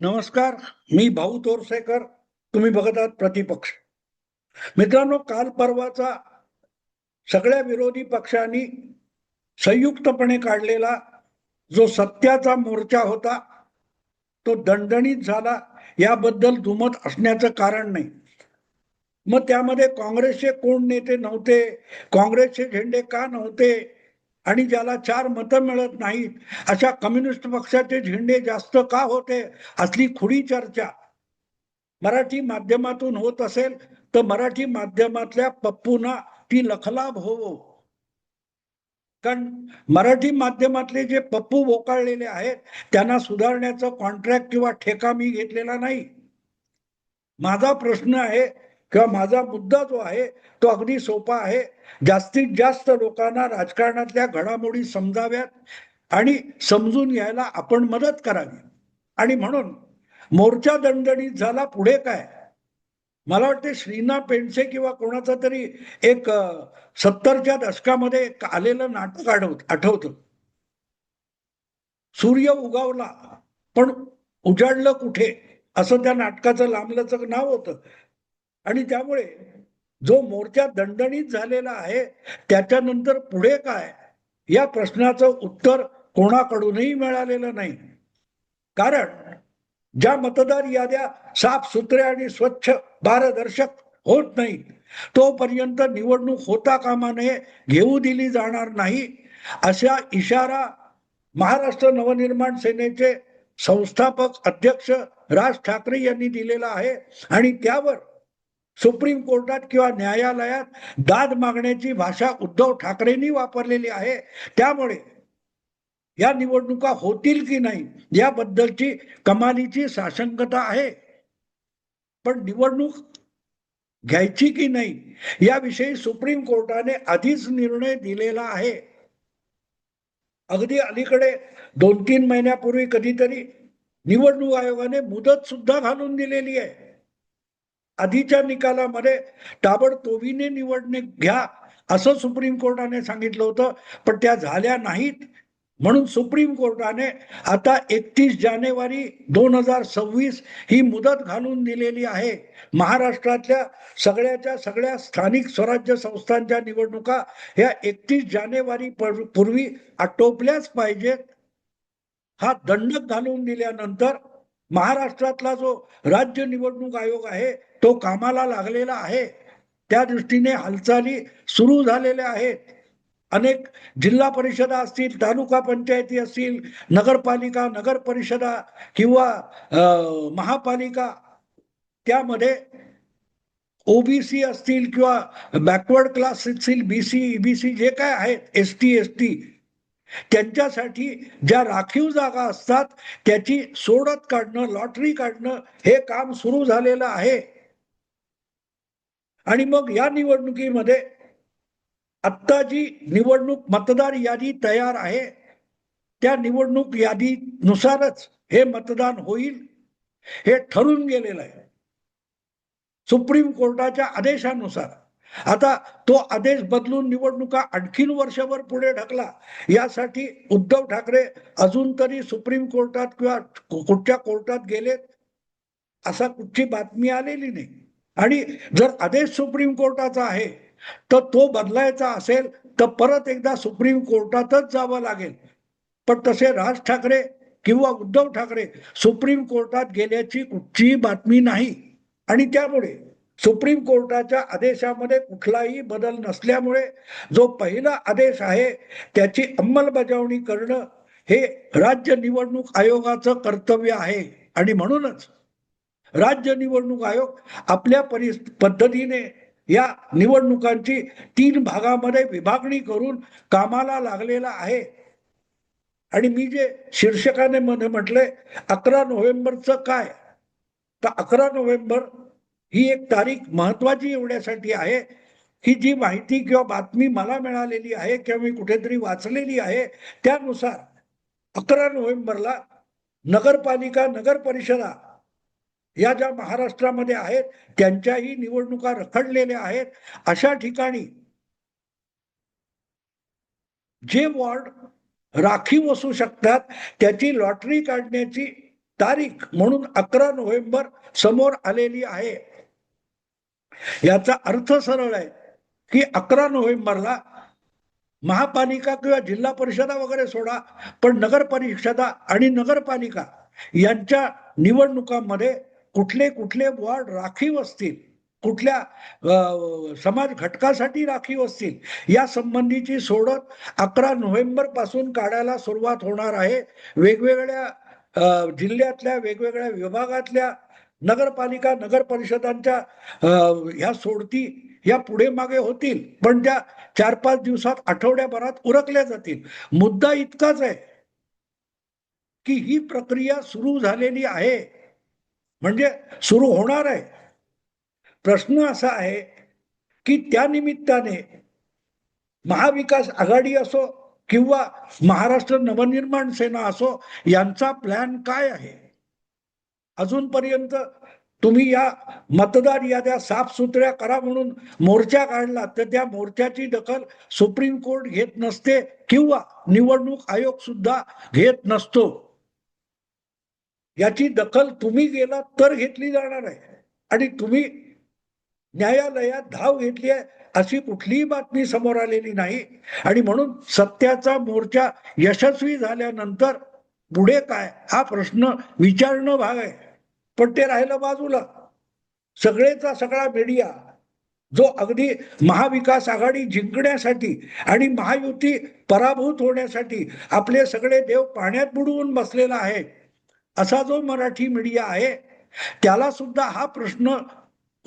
नमस्कार मी भाऊ तोरसेकर तुम्ही बघत आहात प्रतिपक्ष. मित्रांनो काल परवाचा सगळ्या विरोधी पक्षांनी संयुक्तपणे काढलेला जो सत्याचा मोर्चा होता तो दणदणीत झाला. याबद्दल दुमत असण्याचं कारण नाही. मग त्यामध्ये काँग्रेसचे कोण नेते नव्हते? काँग्रेसचे झेंडे का नव्हते? आणि ज्याला चार मतं मिळत नाहीत अशा कम्युनिस्ट पक्षाचे झेंडे जास्त का होते? असली खुडी चर्चा. मराठी माध्यमातून होत असेल तर मराठी माध्यमातल्या पप्पूना ती लखलाभ होवो. कारण मराठी माध्यमातले जे पप्पू बोकाळलेले आहेत त्यांना सुधारण्याचं कॉन्ट्रॅक्ट किंवा ठेका मी घेतलेला नाही. माझा प्रश्न आहे किंवा माझा मुद्दा जो आहे तो अगदी सोपा आहे. जास्तीत जास्त लोकांना राजकारणातल्या घडामोडी समजाव्यात आणि समजून घ्यायला आपण मदत करावी. आणि म्हणून मोर्चा दणदणीत झाला पुढे काय? मला वाटते श्रीना पेंडसे किंवा कोणाचा तरी एक सत्तरच्या दशकामध्ये एक आलेलं नाटक आठवत आठवतं. सूर्य उगावला पण उजाडलं कुठे? असं त्या नाटकाचं लांबलंच नाव होतं. आणि त्यामुळे जो मोर्चा दणदणीत झालेला आहे त्याच्यानंतर पुढे काय? या प्रश्नाचं उत्तर कोणाकडूनही मिळालेलं नाही. कारण ज्या मतदार याद्या साफ सुथऱ्या आणि स्वच्छ पारदर्शक होत नाही तोपर्यंत निवडणूक होता कामा नये घेऊ दिली जाणार नाही अशा इशारा महाराष्ट्र नवनिर्माण सेनेचे संस्थापक अध्यक्ष राज ठाकरे यांनी दिलेला आहे. आणि त्यावर सुप्रीम कोर्टात किंवा न्यायालयात दाद मागण्याची भाषा उद्धव ठाकरेंनी वापरलेली आहे. त्यामुळे या निवडणुका होतील की नाही याबद्दलची कमालीची साशंकता आहे. पण निवडणूक घ्यायची की नाही याविषयी सुप्रीम कोर्टाने आधीच निर्णय दिलेला आहे. अगदी अलीकडे दोन तीन महिन्यापूर्वी कधीतरी निवडणूक आयोगाने मुदत सुद्धा घालून दिलेली आहे. आधीच्या निकालामध्ये ताबडतोबीने निवडणूक घ्या असं सुप्रीम कोर्टाने सांगितलं होतं. पण त्या झाल्या नाहीत. म्हणून सुप्रीम कोर्टाने आता एकतीस जानेवारी दोन हजार सव्वीस ही मुदत घालून दिलेली आहे. महाराष्ट्रातल्या सगळ्याच्या सगळ्या स्थानिक स्वराज्य संस्थांच्या निवडणुका ह्या एकतीस जानेवारी पूर्वी आटोपल्याच पाहिजेत. हा दंडक घालून दिल्यानंतर महाराष्ट्रातला जो राज्य निवडणूक आयोग आहे तो कामाला लागलेला आहे. त्या दृष्टीने हालचाली सुरू झालेल्या आहेत. अनेक जिल्हा परिषदा असतील तालुका पंचायती असतील नगरपालिका नगर परिषदा किंवा महापालिका त्यामध्ये ओबीसी असतील किंवा बॅकवर्ड क्लास असतील बीसी ईबीसी जे काय आहेत एस टी एस टी त्यांच्यासाठी ज्या राखीव जागा असतात त्याची सोडत काढणं लॉटरी काढणं हे काम सुरू झालेलं आहे. आणि मग या निवडणुकीमध्ये आत्ता जी निवडणूक मतदार यादी तयार आहे. त्या निवडणूक यादीनुसारच हे मतदान होईल हे ठरून गेलेलं आहे. सुप्रीम कोर्टाच्या आदेशानुसार आता तो आदेश बदलून निवडणुका आणखीन वर्षभर पुढे ढकला. यासाठी उद्धव ठाकरे अजून तरी सुप्रीम कोर्टात किंवा कुठच्या कोर्टात गेलेत असा कुठची बातमी आलेली नाही. आणि जर आदेश सुप्रीम कोर्टाचा आहे तर तो बदलायचा असेल तर परत एकदा सुप्रीम कोर्टातच जावं लागेल. पण तसे राज ठाकरे किंवा उद्धव ठाकरे सुप्रीम कोर्टात गेल्याची कुठचीही बातमी नाही. आणि त्यामुळे सुप्रीम कोर्टाच्या आदेशामध्ये कुठलाही बदल नसल्यामुळे जो पहिला आदेश आहे त्याची अंमलबजावणी करणं हे राज्य निवडणूक आयोगाचं कर्तव्य आहे. आणि म्हणूनच राज्य निवडणूक आयोग आपल्या परि पद्धतीने या निवडणुकांची तीन भागामध्ये विभागणी करून कामाला लागलेला आहे. आणि मी जे शीर्षकाने मध्ये म्हटले अकरा नोव्हेंबरचं काय? तर अकरा नोव्हेंबर ही एक तारीख महत्वाची एवढ्यासाठी आहे की जी माहिती किंवा बातमी मला मिळालेली आहे किंवा मी कुठेतरी वाचलेली आहे त्यानुसार अकरा नोव्हेंबरला नगरपालिका नगर परिषदा या ज्या महाराष्ट्रामध्ये आहेत त्यांच्याही निवडणुका रखडलेल्या आहेत. अशा ठिकाणी जे वॉर्ड राखीव असू शकतात त्याची लॉटरी काढण्याची तारीख म्हणून अकरा नोव्हेंबर समोर आलेली आहे. याचा अर्थ सरळ आहे की अकरा नोव्हेंबरला महापालिका किंवा जिल्हा परिषदा वगैरे सोडा पण नगर परिषदा आणि नगरपालिका यांच्या निवडणुकांमध्ये कुठले कुठले वॉर्ड राखीव असतील कुठल्या समाज घटकासाठी राखीव असतील या संबंधीची सोडत अकरा नोव्हेंबरपासून काढायला सुरुवात होणार आहे. वेगवेगळ्या जिल्ह्यातल्या वेगवेगळ्या विभागातल्या नगरपालिका नगर परिषदांच्या ह्या सोडती या पुढे मागे होतील पण त्या चार पाच दिवसात आठवड्याभरात उरकल्या जातील. मुद्दा इतकाच आहे की ही प्रक्रिया सुरू झालेली आहे. म्हणजे सुरू होणार आहे. प्रश्न असा आहे की त्या निमित्ताने महाविकास आघाडी असो किंवा महाराष्ट्र नवनिर्माण सेना असो यांचा प्लॅन काय आहे? अजूनपर्यंत तुम्ही या मतदार याद्या साफसुथऱ्या करा म्हणून मोर्चा काढला तर त्या मोर्चाची दखल सुप्रीम कोर्ट घेत नसते किंवा निवडणूक आयोग सुद्धा घेत नसतो. याची दखल तुम्ही गेला तर घेतली जाणार आहे. आणि तुम्ही न्यायालयात धाव घेतली आहे अशी कुठलीही बातमी समोर आलेली नाही. आणि म्हणून सत्याचा मोर्चा यशस्वी झाल्यानंतर पुढे काय हा प्रश्न विचारणं भाग आहे. पण ते राहिलं बाजूला. सगळेचा सगळा मीडिया जो अगदी महाविकास आघाडी जिंकण्यासाठी आणि महायुती पराभूत होण्यासाठी आपले सगळे देव पाण्यात बुडवून बसलेला आहे असा जो मराठी मीडिया आहे त्याला सुद्धा हा प्रश्न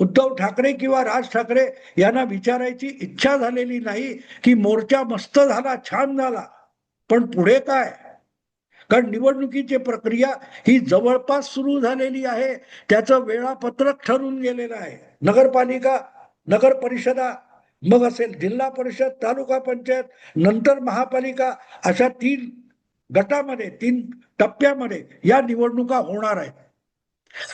उद्धव ठाकरे किंवा राज ठाकरे यांना विचारायची इच्छा झालेली नाही की मोर्चा मस्त झाला छान झाला. पण पुढे काय? कारण निवडणुकीची प्रक्रिया ही जवळपास सुरू झालेली आहे. त्याचं वेळापत्रक ठरून गेलेलं आहे. नगरपालिका नगर परिषदा मग असेल जिल्हा परिषद तालुका पंचायत नंतर महापालिका अशा तीन गटामध्ये तीन टप्प्यामध्ये या निवडणुका होणार आहेत.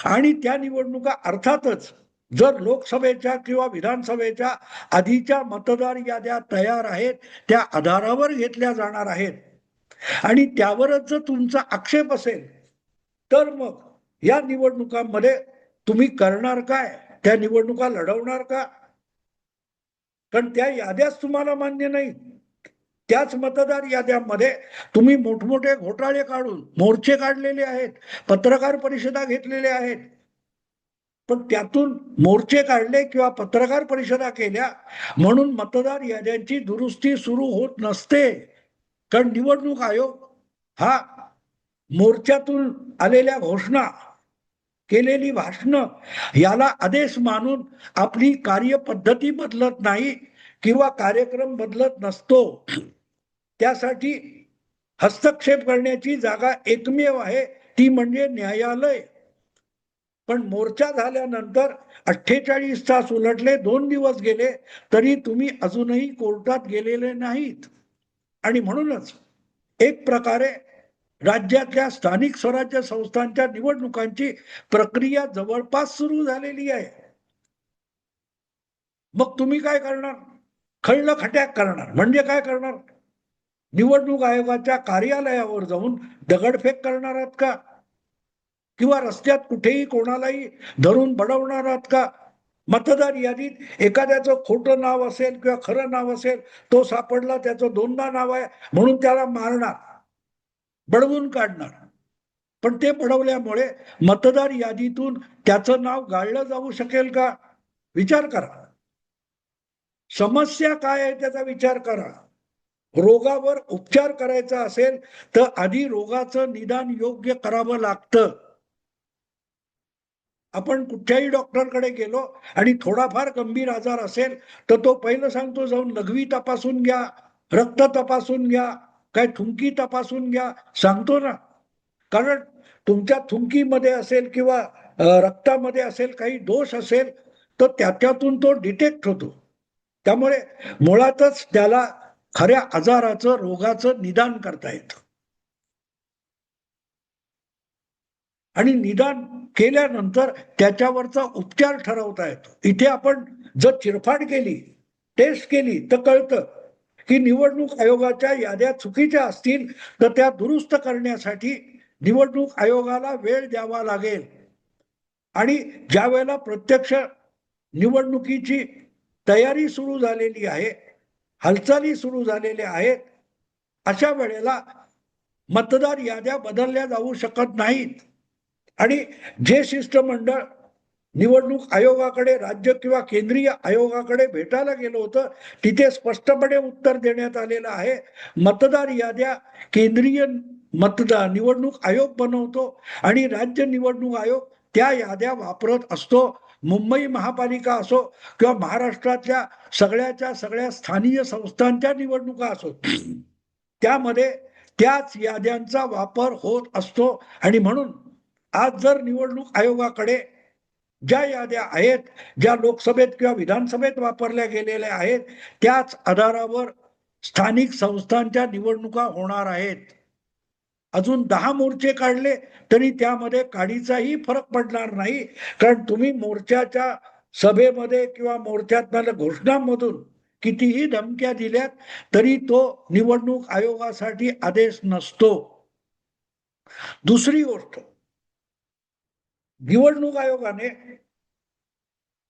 आणि त्या निवडणुका अर्थातच जर लोकसभेच्या किंवा विधानसभेच्या आधीच्या मतदार याद्या तयार आहेत त्या आधारावर घेतल्या जाणार आहेत. आणि त्यावरच जर तुमचा आक्षेप असेल तर मग या निवडणुकांमध्ये तुम्ही करणार काय? त्या निवडणुका लढवणार का? कारण त्या याद्याच तुम्हाला मान्य नाही. त्याच मतदार याद्यामध्ये तुम्ही मोठमोठे घोटाळे काढून मोर्चे काढलेले आहेत पत्रकार परिषदा घेतलेल्या आहेत. पण त्यातून मोर्चे काढले किंवा पत्रकार परिषदा केल्या म्हणून मतदार याद्यांची दुरुस्ती सुरू होत नसते. कारण निवडणूक आयोग हा मोर्चातून आलेल्या घोषणा केलेली भाषणं याला आदेश मानून आपली कार्यपद्धती बदलत नाही किंवा कार्यक्रम बदलत नसतो. त्यासाठी हस्तक्षेप करण्याची जागा एकमेव आहे ती म्हणजे न्यायालय. पण मोर्चा झाल्यानंतर अठ्ठेचाळीस तास उलटले दोन दिवस गेले तरी तुम्ही अजूनही कोर्टात गेलेले नाहीत. आणि म्हणूनच एक प्रकारे राज्यातल्या स्थानिक स्वराज्य संस्थांच्या निवडणुकांची प्रक्रिया जवळपास सुरू झालेली आहे. मग तुम्ही काय करणार? खळलं खट्याक करणार. म्हणजे काय करणार? निवडणूक आयोगाच्या कार्यालयावर जाऊन दगडफेक करणार आहात का? किंवा रस्त्यात कुठेही कोणालाही धरून बडवणार आहात का? मतदार यादीत एखाद्याचं खोटं नाव असेल किंवा खरं नाव असेल तो सापडला त्याचं दोनदा नाव आहे म्हणून त्याला मारणार बडवून काढणार. पण ते बडवल्यामुळे मतदार यादीतून त्याचं नाव गाळलं जाऊ शकेल का? विचार करा. समस्या काय आहे त्याचा विचार करा. रोगावर उपचार करायचा असेल तर आधी रोगाचं निदान योग्य करावं लागतं. आपण कुठच्याही डॉक्टरकडे गेलो आणि थोडाफार गंभीर आजार असेल तर तो पहिलं सांगतो जाऊन लघवी तपासून घ्या रक्त तपासून घ्या काय थुंकी तपासून घ्या. सांगतो ना. कारण तुमच्या थुंकीमध्ये असेल किंवा रक्तामध्ये असेल काही दोष असेल तर त्याच्यातून तो डिटेक्ट होतो. त्यामुळे मुळातच त्याला खऱ्या आजाराचं रोगाचं निदान करता येतं. आणि निदान केल्यानंतर त्याच्यावरचा उपचार ठरवता येतो. इथे आपण जर चिरफाड केली टेस्ट केली तर कळतं की निवडणूक आयोगाच्या याद्या चुकीच्या असतील तर त्या दुरुस्त करण्यासाठी निवडणूक आयोगाला वेळ द्यावा लागेल. आणि ज्या वेळेला प्रत्यक्ष निवडणुकीची तयारी सुरू झालेली आहे हालचाली सुरू झालेल्या आहेत अशा वेळेला मतदार याद्या बदलल्या जाऊ शकत नाहीत. आणि जे शिष्टमंडळ निवडणूक आयोगाकडे राज्य किंवा केंद्रीय आयोगाकडे भेटायला गेलं होतं तिथे स्पष्टपणे उत्तर देण्यात आलेलं आहे. मतदार याद्या केंद्रीय मतदार निवडणूक आयोग बनवतो आणि राज्य निवडणूक आयोग त्या याद्या वापरत असतो. मुंबई महापालिका असो किंवा महाराष्ट्रातल्या सगळ्याच्या सगळ्या स्थानीय संस्थांच्या निवडणुका असो त्यामध्ये त्याच याद्यांचा वापर होत असतो. आणि म्हणून आज जर निवडणूक आयोगाकडे ज्या याद्या आहेत ज्या लोकसभेत किंवा विधानसभेत वापरल्या गेलेल्या आहेत त्याच आधारावर स्थानिक संस्थांच्या निवडणुका होणार आहेत. अजून दहा मोर्चे काढले तरी त्यामध्ये काडीचाही फरक पडणार नाही. कारण तुम्ही मोर्चाच्या सभेमध्ये किंवा मोर्चात घोषणांमधून कितीही धमक्या दिल्यात तरी तो निवडणूक आयोगासाठी आदेश नसतो. दुसरी गोष्ट निवडणूक आयोगाने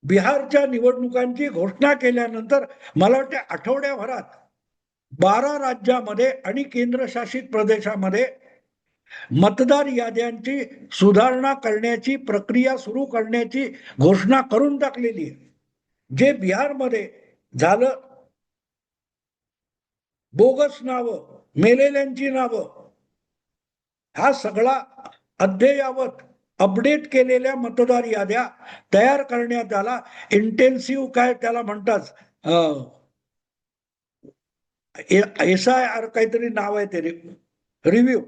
बिहारच्या निवडणुकांची घोषणा केल्यानंतर मला वाटते आठवड्याभरात बारा राज्यामध्ये आणि केंद्रशासित प्रदेशामध्ये मतदार याद्यांची सुधारणा करण्याची प्रक्रिया सुरू करण्याची घोषणा करून टाकलेली आहे. जे बिहारमध्ये झालं बोगस नावं मेलेल्यांची नावं हा सगळा अद्ययावत अपडेट केलेल्या मतदार याद्या तयार करण्यात आला. इंटेन्सिव्ह काय त्याला म्हणतात. एस आय आर काहीतरी नाव आहे ते रिव्ह्यू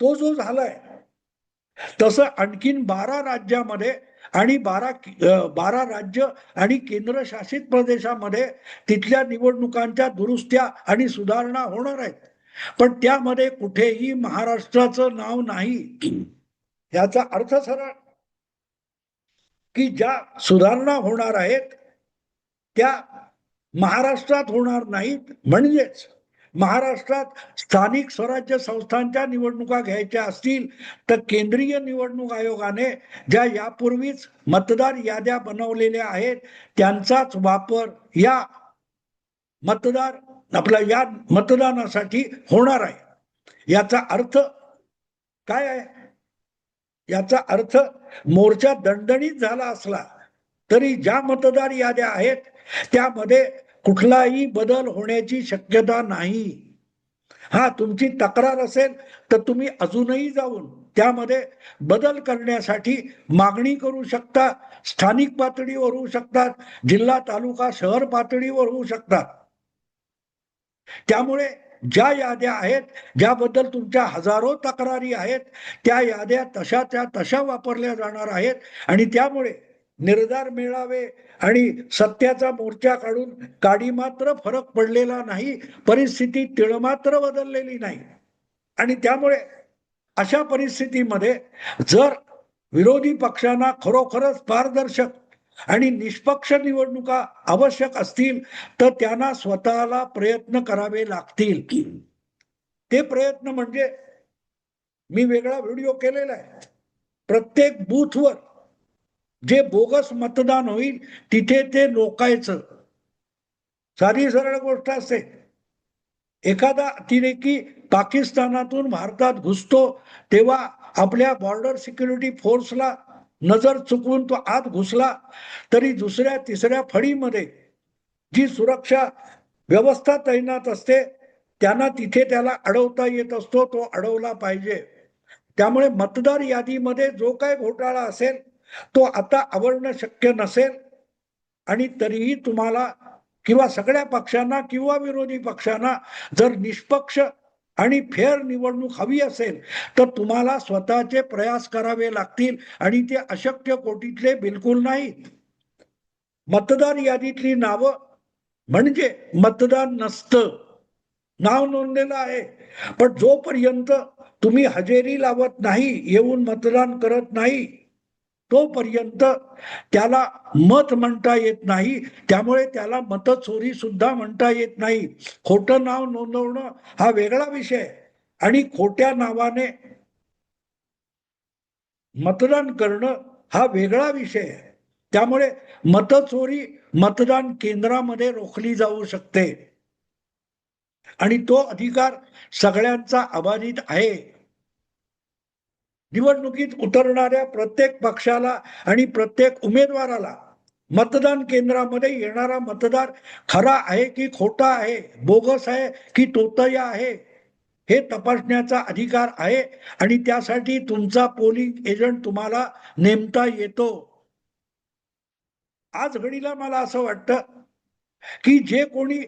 तो जो झालाय तसं आणखीन बारा राज्यामध्ये आणि बारा बारा राज्य आणि केंद्रशासित प्रदेशामध्ये तिथल्या निवडणुकांच्या दुरुस्त्या आणि सुधारणा होणार आहेत. पण त्यामध्ये कुठेही महाराष्ट्राचं नाव नाही. याचा अर्थ सरळ की ज्या सुधारणा होणार आहेत त्या महाराष्ट्रात होणार नाहीत म्हणजेच महाराष्ट्रात स्थानिक स्वराज्य संस्थांच्या निवडणुका घ्यायच्या असतील तर केंद्रीय निवडणूक आयोगाने ज्या यापूर्वीच मतदार याद्या बनवलेल्या आहेत त्यांचाच वापर या मतदार आपल्या या मतदानासाठी होणार आहे. याचा अर्थ काय आहे? याचा अर्थ मोर्चा दणदणीत झाला असला तरी ज्या मतदार याद्या आहेत त्यामध्ये कुठलाही बदल होण्याची शक्यता नाही. हा तुमची तक्रार असेल तर तुम्ही अजूनही जाऊन त्यामध्ये बदल करण्यासाठी मागणी करू शकता स्थानिक पातळीवर होऊ शकतात जिल्हा तालुका शहर पातळीवर होऊ शकतात. त्यामुळे ज्या याद्या आहेत ज्याबद्दल तुमच्या हजारो तक्रारी आहेत त्या याद्या तशा त्या तशा वापरल्या जाणार आहेत आणि त्यामुळे निर्धार मिळावे आणि सत्याचा मोर्चा काढून काडी मात्र फरक पडलेला नाही परिस्थिती तिळमात्र बदललेली नाही. आणि त्यामुळे अशा परिस्थितीमध्ये जर विरोधी पक्षांना खरोखरच पारदर्शक आणि निष्पक्ष निवडणुका आवश्यक असतील तर त्यांना स्वतःला प्रयत्न करावे लागतील. ते प्रयत्न म्हणजे मी वेगळा व्हिडिओ केलेला आहे. प्रत्येक बूथवर जे बोगस मतदान होईल तिथे ते लोकायचं. साधी सरळ गोष्ट असते. एखादा अतिरेकी पाकिस्तानातून भारतात घुसतो तेव्हा आपल्या बॉर्डर सिक्युरिटी फोर्सला नजर चुकवून तो आत घुसला तरी दुसऱ्या तिसऱ्या फळीमध्ये जी सुरक्षा व्यवस्था तैनात असते त्यांना तिथे त्याला अडवता येत असतो तो अडवला पाहिजे. त्यामुळे मतदार यादीमध्ये जो काय घोटाळा असेल तो आता आवडणं शक्य नसेल. आणि तरीही तुम्हाला किंवा सगळ्या पक्षांना किंवा विरोधी पक्षांना जर निष्पक्ष आणि फेअर निवडणूक हवी असेल तर तुम्हाला स्वतःचे प्रयास करावे लागतील आणि ते अशक्य कोटीतले बिलकुल नाहीत. मतदार यादीतली नावं म्हणजे मतदान नसतं. नाव नोंदलेलं आहे. पण जोपर्यंत तुम्ही हजेरी लावत नाही येऊन मतदान करत नाही तोपर्यंत त्याला मत म्हणता येत नाही. त्यामुळे त्याला मतचोरी सुद्धा म्हणता येत नाही. खोटं नाव नोंदवणं हा वेगळा विषय. आणि खोट्या नावाने मतदान करणं हा वेगळा विषय. आहे त्यामुळे मतचोरी मतदान केंद्रामध्ये रोखली जाऊ शकते. आणि तो अधिकार सगळ्यांचा अबाधित आहे. निवडणुकीत उतरणाऱ्या प्रत्येक पक्षाला आणि प्रत्येक उमेदवाराला मतदान केंद्रामध्ये येणारा मतदार खरा आहे की खोटा आहे बोगस आहे की तोतया आहे हे तपासण्याचा अधिकार आहे आणि त्यासाठी तुमचा पोलिंग एजंट तुम्हाला नेमता येतो. आज घडीला मला असं वाटतं की जे कोणी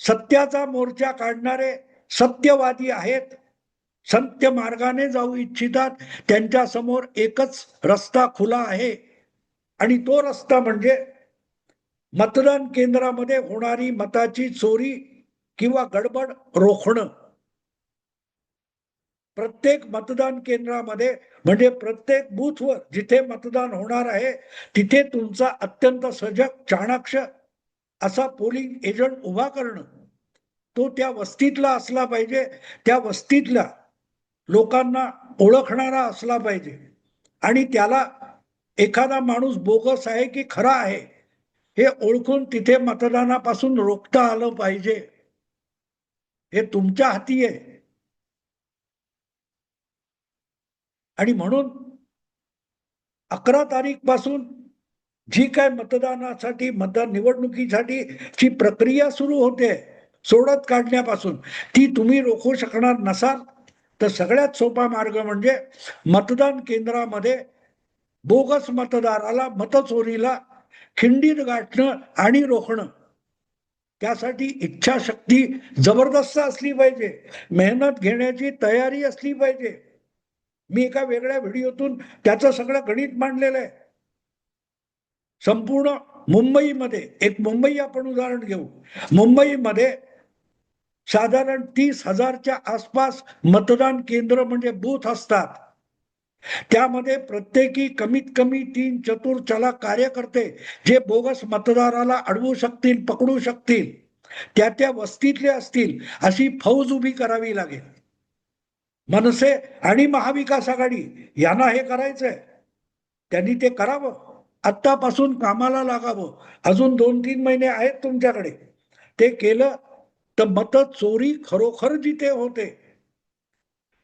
सत्याचा मोर्चा काढणारे सत्यवादी आहेत संत्य मार्गाने जाऊ इच्छितात. त्यांच्यासमोर एकच रस्ता खुला आहे. आणि तो रस्ता म्हणजे मतदान केंद्रामध्ये होणारी मताची चोरी किंवा गडबड रोखणं. प्रत्येक मतदान केंद्रामध्ये म्हणजे प्रत्येक बूथवर जिथे मतदान होणार आहे तिथे तुमचा अत्यंत सजग चाणाक्ष असा पोलिंग एजंट उभा करणं. तो त्या वस्तीतला असला पाहिजे. त्या वस्तीतला लोकांना ओळखणारा असला पाहिजे. आणि त्याला एखादा माणूस बोगस आहे की खरा आहे हे ओळखून तिथे मतदानापासून रोखता आलं पाहिजे. हे तुमच्या हाती आहे. आणि म्हणून अकरा तारीखपासून जी काय मतदानासाठी मतदान निवडणुकीसाठी जी प्रक्रिया सुरू होते सोडत काढण्यापासून ती तुम्ही रोखू शकणार नसाल. तर सगळ्यात सोपा मार्ग म्हणजे मतदान केंद्रामध्ये बोगस मतदाराला मतचोरीला खिंडीत गाठणं आणि रोखणं. त्यासाठी इच्छाशक्ती जबरदस्त असली पाहिजे. मेहनत घेण्याची तयारी असली पाहिजे. मी एका वेगळ्या व्हिडिओतून त्याचं सगळं गणित मांडलेलं आहे. संपूर्ण मुंबईमध्ये एक मुंबई आपण उदाहरण घेऊ. मुंबईमध्ये साधारण तीस हजारच्या आसपास मतदान केंद्र म्हणजे बूथ असतात. त्यामध्ये प्रत्येकी कमीत कमी तीन चतुर चला कार्यकर्ते जे बोगस मतदाराला अडवू शकतील पकडू शकतील त्या त्या वस्तीतले असतील अशी फौज उभी करावी लागेल. मनसे आणि महाविकास आघाडी यांना हे करायचंय. त्यांनी ते करावं. आत्तापासून कामाला लागावं. अजून दोन तीन महिने आहेत तुमच्याकडे. ते केलं तर मत चोरी खरोखर जिथे होते.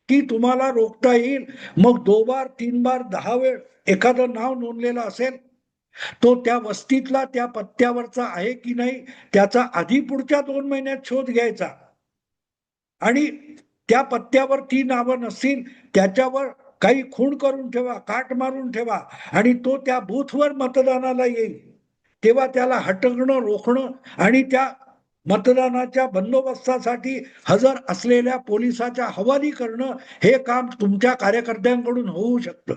ती तुम्हाला रोखता येईल. मग दो बार तीन बार दहा वेळ एखादं नाव नोंदलेलं असेल तो त्या वस्तीतला त्या पत्त्यावरचा आहे की नाही त्याचा आधी पुढच्या दोन महिन्यात शोध घ्यायचा. आणि त्या पत्त्यावर ती नावं नसतील त्याच्यावर काही खूण करून ठेवा काट मारून ठेवा आणि तो त्या बूथवर मतदानाला येईल. तेव्हा त्याला हटकणं रोखणं आणि त्या मतदानाच्या बंदोबस्तासाठी हजर असलेल्या पोलिसाच्या हवाली करणं हे काम तुमच्या कार्यकर्त्यांकडून होऊ शकतं.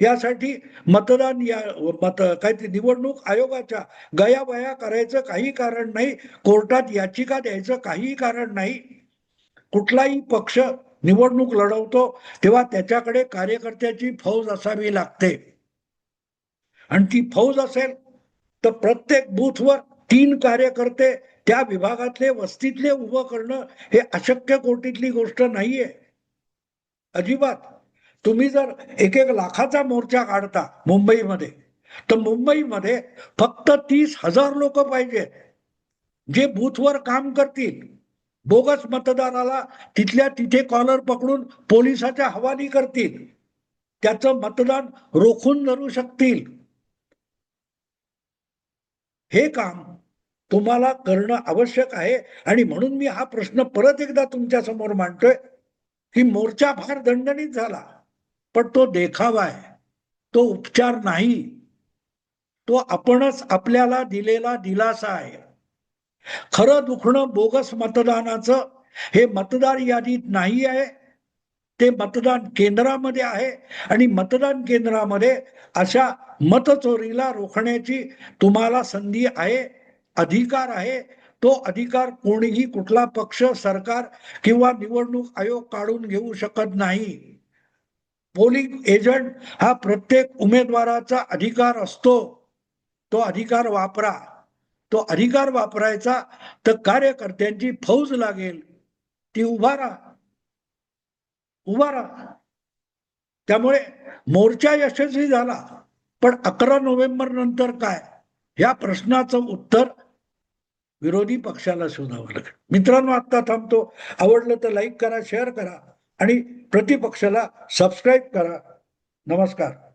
यासाठी मतदान या मत काय ते निवडणूक आयोगाच्या गयावया करायचं काही कारण नाही कोर्टात याचिका द्यायचं काही कारण नाही. कुठलाही पक्ष निवडणूक लढवतो तेव्हा त्याच्याकडे कार्यकर्त्याची फौज असावी लागते. आणि ती फौज असेल तर प्रत्येक बूथवर तीन कार्यकर्ते त्या विभागातले वस्तीतले उभं करणं हे अशक्य कोटीतली गोष्ट नाहीये. अजिबात. तुम्ही जर एक एक लाखाचा मोर्चा काढता मुंबईमध्ये तर मुंबईमध्ये फक्त तीस हजार लोक पाहिजेत जे बूथवर काम करतील. बोगस मतदाराला तिथल्या तिथे कॉलर पकडून पोलिसाच्या हवाली करतील. त्याचं मतदान रोखून धरू शकतील. हे काम तुम्हाला करणं आवश्यक आहे. आणि म्हणून मी हा प्रश्न परत एकदा तुमच्यासमोर मांडतोय की मोर्चा फार दणदणीत झाला पण तो देखावा आहे. तो उपचार नाही. तो आपणच आपल्याला दिलेला दिलासा आहे. खरं दुखणं बोगस मतदानाचं हे मतदार यादीत नाही आहे. ते मतदान केंद्रामध्ये आहे. आणि मतदान केंद्रामध्ये अशा मतचोरीला रोखण्याची तुम्हाला संधी आहे. अधिकार आहे तो अधिकार कोणीही कुठला पक्ष सरकार किंवा निवडणूक आयोग काढून घेऊ शकत नाही. पोलिंग एजंट हा प्रत्येक उमेदवाराचा अधिकार असतो. तो अधिकार वापरा. तो अधिकार वापरायचा तर कार्यकर्त्यांची फौज लागेल. ती उभारा उभा राहा. त्यामुळे मोर्चा यशस्वी झाला. पण अकरा नोव्हेंबर नंतर काय? या प्रश्नाचं उत्तर विरोधी पक्षाला शोधावं लागेल. मित्रांनो आत्ता थांबतो. आवडलं तर लाईक करा शेअर करा आणि प्रतिपक्षाला सबस्क्राईब करा. नमस्कार.